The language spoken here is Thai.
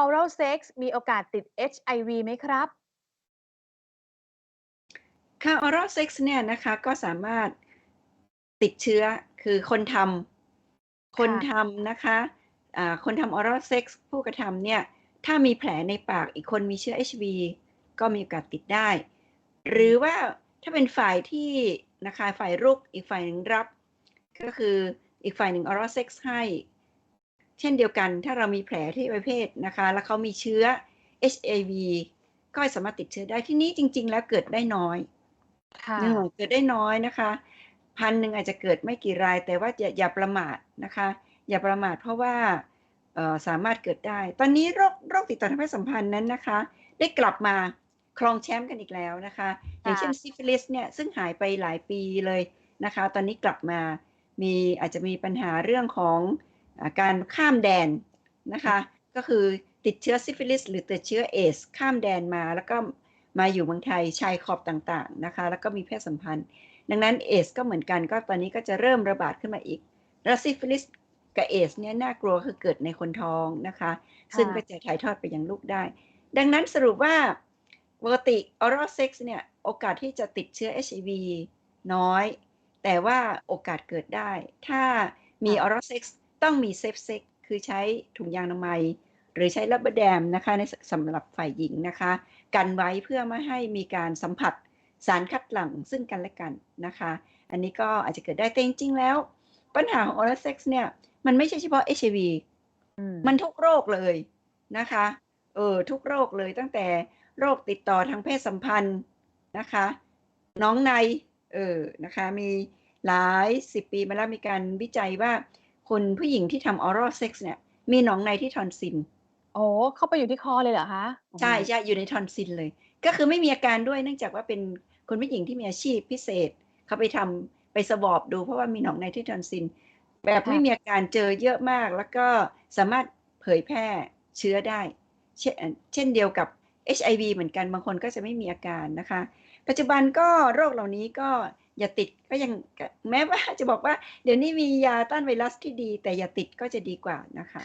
oral sex มีโอกาสติด HIV ไหมครับ?ค่ะ oral sex เนี่ยนะคะก็สามารถติดเชื้อคือคนทำคค่นะทำนะคะอ่าคนทำ oral sex ผู้กระทำเนี่ย ถ้ามีแผลในปากอีกคนมีเชื้อ HIV ก็มีโอกาสติดได้ หรือว่าถ้าเป็นฝ่ายที่นะคะฝ่ายรุกอีกฝ่ายหนึ่งรับ ก็คืออีกฝ่ายหนึ่ง oral sex ให้ เช่นเดียวกันถ้าเรามีแผลที่อวัยวะเพศนะคะ แล้วเขามีเชื้อ HIV ก็สามารถติดเชื้อได้ที่นี้จริง ๆ แล้วเกิดได้น้อยค่เออะเกิดได้น้อยนะคะ1,000หนึ่งอาจจะเกิดไม่กี่ราย แต่ว่าอย่าอย่าประมาทนะคะ อย่าประมาทเพราะว่าเอ่อสามารถเกิดได้ ตอนนี้โรคโรคติดต่อทางเพศสัมพันธ์นั้นนะคะ ได้กลับมาครองแชมป์กันอีกแล้วนะคะอคย่า่งเช่นะซิฟิลิสเนี่ยซึ่งหายไปหลายปีเลยนะคะ ตอนนี้กลับมามีอาจจะมีปัญหาเรื่องของอ่า การข้ามแดนนะคะก็คือติดเชื้อซิฟิลิสหรือติดเชื้อเอดส์ข้ามแดนมาแล้วก็มาอยู่เมืองไทยชายขอบต่างๆนะคะแล้วก็มีเพศสัมพันธ์ ดังนั้นเอดส์ก็เหมือนกันก็ตอนนี้ก็จะเริ่มระบาดขึ้นมาอีกแล้วซิฟิลิสกับเอดส์เนี่ยน่ากลัวคือเกิดในคนท้องนะคะคซึ่ง่ะก็จะถ่ายทอดไปยังลูกได้ ดังนั้นสรุปว่าปกติ oral sex เนี่ยโอกาสที่จะติดเชื้อ HIV น้อย แต่ว่าโอกาสเกิดได้ ถ้ามีค่ะ oral sex ต้องมี safe sex คือใช้ถุงยางอนามัย หรือใช้ rubber dam นะคะในสสำหรับฝ่ายหญิงนะคะ กันไว้เพื่อไม่ให้มีการสัมผัสสารคัดหลั่งซึ่งกันและกันนะคะ อันนี้ก็อาจจะเกิดได้แต่จริงๆแล้ว ปัญหาของ oral sex เนี่ย มันไม่ใช่เฉพาะ HIV อืมมันทุกโรคเลยนะคะ เออทุกโรคเลยตั้งแต่โรคติดต่อทางเพศสัมพันธ์นะคะ น้องใน เอ่อนะคะ มีหลายสิบปีมาแล้วมีการวิจัยว่า คนผู้หญิงที่ทำ oral sex เนี่ย มีหนองในที่ทอนซิลอ๋อเข้าไปอยู่ที่คอเลยเหรอคะ?โอ้ใชโฮ่ๆอยู่ในทอนซิลเลย ก็คือไม่มีอาการด้วยเนื่องจากว่าเป็นคุณผู้หญิงที่มีอาชีพพิเศษ เขาไปทำไป swab ดู เพราะว่ามีหนองในที่ทอนซิลแบบคไม่่ะมีอาการเจอเยอะมาก แล้วก็สามารถเผยแพร่เชื้อได้ เช่นอ่าเช่นเดียวกับ HIV เหมือนกันบางคนก็จะไม่มีอาการนะคะ ปัจจุบันก็โรคเหล่านี้ก็อย่าติดก็ยังแม้ว่าจะบอกว่า เดี๋ยวนี้มียาต้านไวรัสที่ดี แต่อย่าติดก็จะดีกว่านะคะ